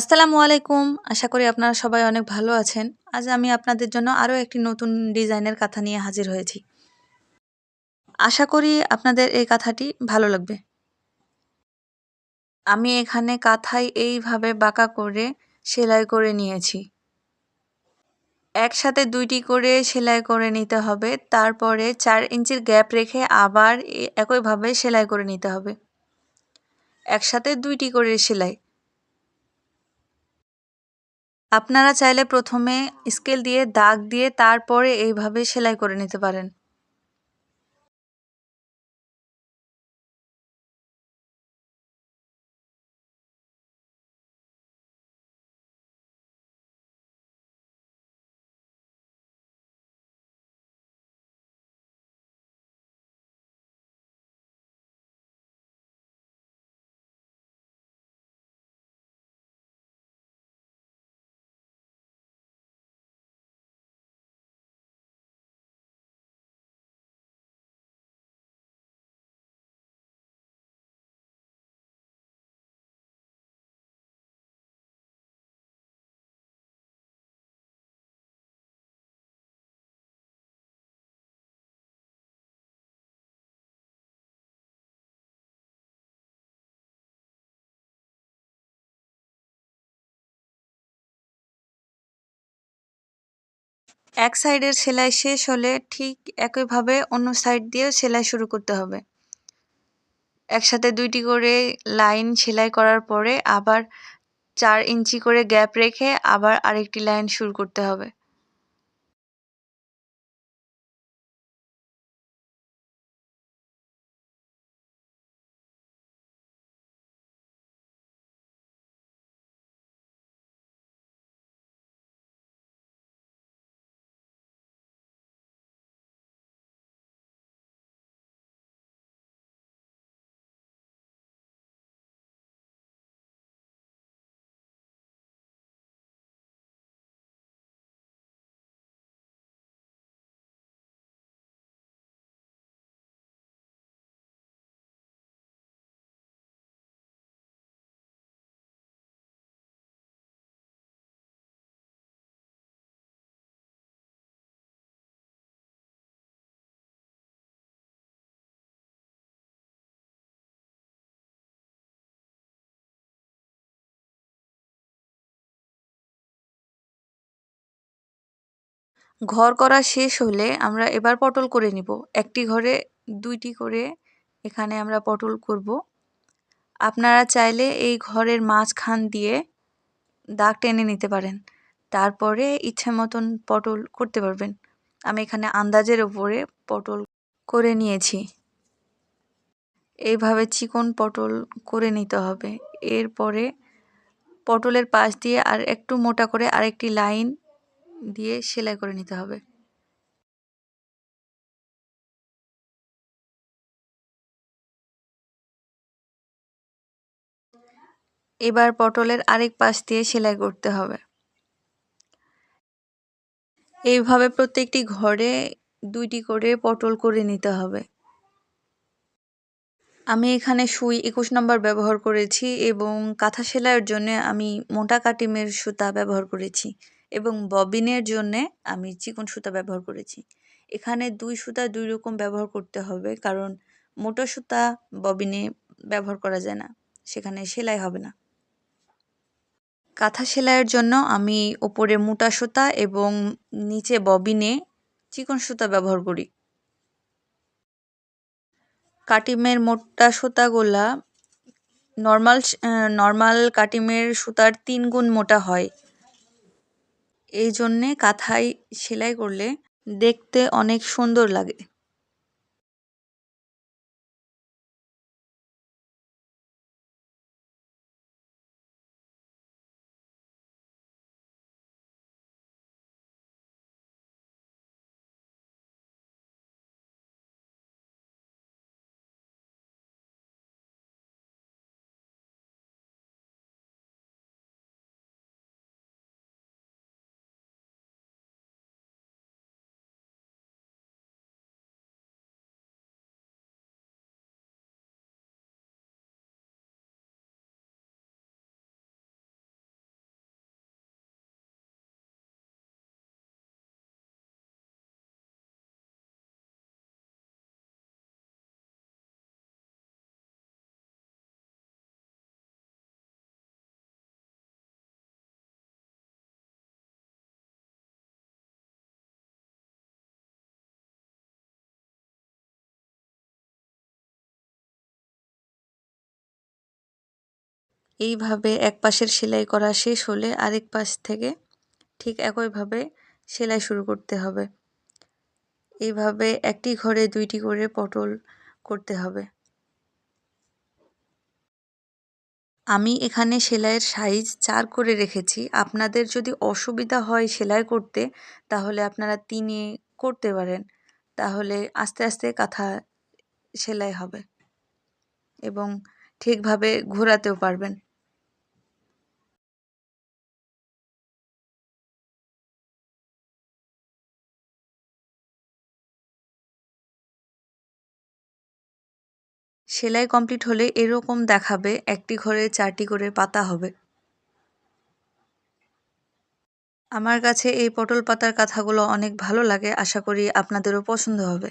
আসসালামু আলাইকুম। আশা করি আপনারা সবাই অনেক ভালো আছেন। আজ আমি আপনাদের জন্য আরও একটি নতুন ডিজাইনের কাঁথা নিয়ে হাজির হয়েছি। আশা করি আপনাদের এই কাঁথাটি ভালো লাগবে। আমি এখানে কাঁথায় এইভাবে বাঁকা করে সেলাই করে নিয়েছি। একসাথে দুইটি করে সেলাই করে নিতে হবে। তারপরে চার ইঞ্চির গ্যাপ রেখে আবার একইভাবে সেলাই করে নিতে হবে। একসাথে দুইটি করে সেলাই। আপনারা চাইলে প্রথমে স্কেল দিয়ে দাগ দিয়ে তারপরে এইভাবে সেলাই করে নিতে পারেন। এক সাইডের সেলাই শেষ হলে ঠিক একইভাবে অন্য সাইড দিয়েও সেলাই শুরু করতে হবে। একসাথে দুইটি করে লাইন সেলাই করার পরে আবার চার ইঞ্চি করে গ্যাপ রেখে আবার আরেকটি লাইন শুরু করতে হবে। ঘর করা শেষ হলে আমরা এবার পটল করে নিব। একটি ঘরে দুইটি করে এখানে আমরা পটল করব। আপনারা চাইলে এই ঘরের মাঝখান দিয়ে দাগ টেনে নিতে পারেন। তারপরে ইচ্ছে মতন পটল করতে পারবেন। আমি এখানে আন্দাজের ওপরে পটল করে নিয়েছি। এইভাবে চিকন পটল করে নিতে হবে। এরপরে পটলের পাশ দিয়ে আর একটু মোটা করে আরেকটি লাইন দিয়ে সেলাই করে নিতে হবে। এবার পটলের আরেক পাশ দিয়ে সেলাই করতে হবে। এইভাবে প্রত্যেকটি ঘরে দুইটি করে পটল করে নিতে হবে। আমি এখানে সুই একুশ নম্বর ব্যবহার করেছি এবং কাঁথা সেলাইয়ের জন্য আমি মোটা কাটিমের সুতা ব্যবহার করেছি। এবং ববিনের জন্যে আমি চিকন সুতা ব্যবহার করেছি। এখানে দুই সুতা দুই রকম ব্যবহার করতে হবে, কারণ মোটা সুতা ববিনে ব্যবহার করা যায় না, সেখানে সেলাই হবে না। কাঁথা সেলাইয়ের জন্য আমি ওপরে মোটা সুতা এবং নিচে ববিনে চিকন সুতা ব্যবহার করি। কাটিমের মোটা সুতাগুলা নর্মাল নর্মাল কাটিমের সুতার তিন গুণ মোটা হয়। এই জন্যে কাঁথায় সেলাই করলে দেখতে অনেক সুন্দর লাগে। এইভাবে এক পাশের সেলাই করা শেষ হলে আরেক পাশ থেকে ঠিক একইভাবে সেলাই শুরু করতে হবে। এইভাবে একটি ঘরে দুইটি করে পটল করতে হবে। আমি এখানে সেলাইয়ের সাইজ চার করে রেখেছি। আপনাদের যদি অসুবিধা হয় সেলাই করতে, তাহলে আপনারা তিনে করতে পারেন। তাহলে আস্তে আস্তে কাঁথা সেলাই হবে এবং ঠিকভাবে ঘোরাতেও পারবেন। সেলাই কমপ্লিট হলে এরকম দেখাবে, একটি ঘরে চারটি করে পাতা হবে। আমার কাছে এই পটল পাতার কাঁথাগুলো অনেক ভালো লাগে, আশা করি আপনাদেরও পছন্দ হবে।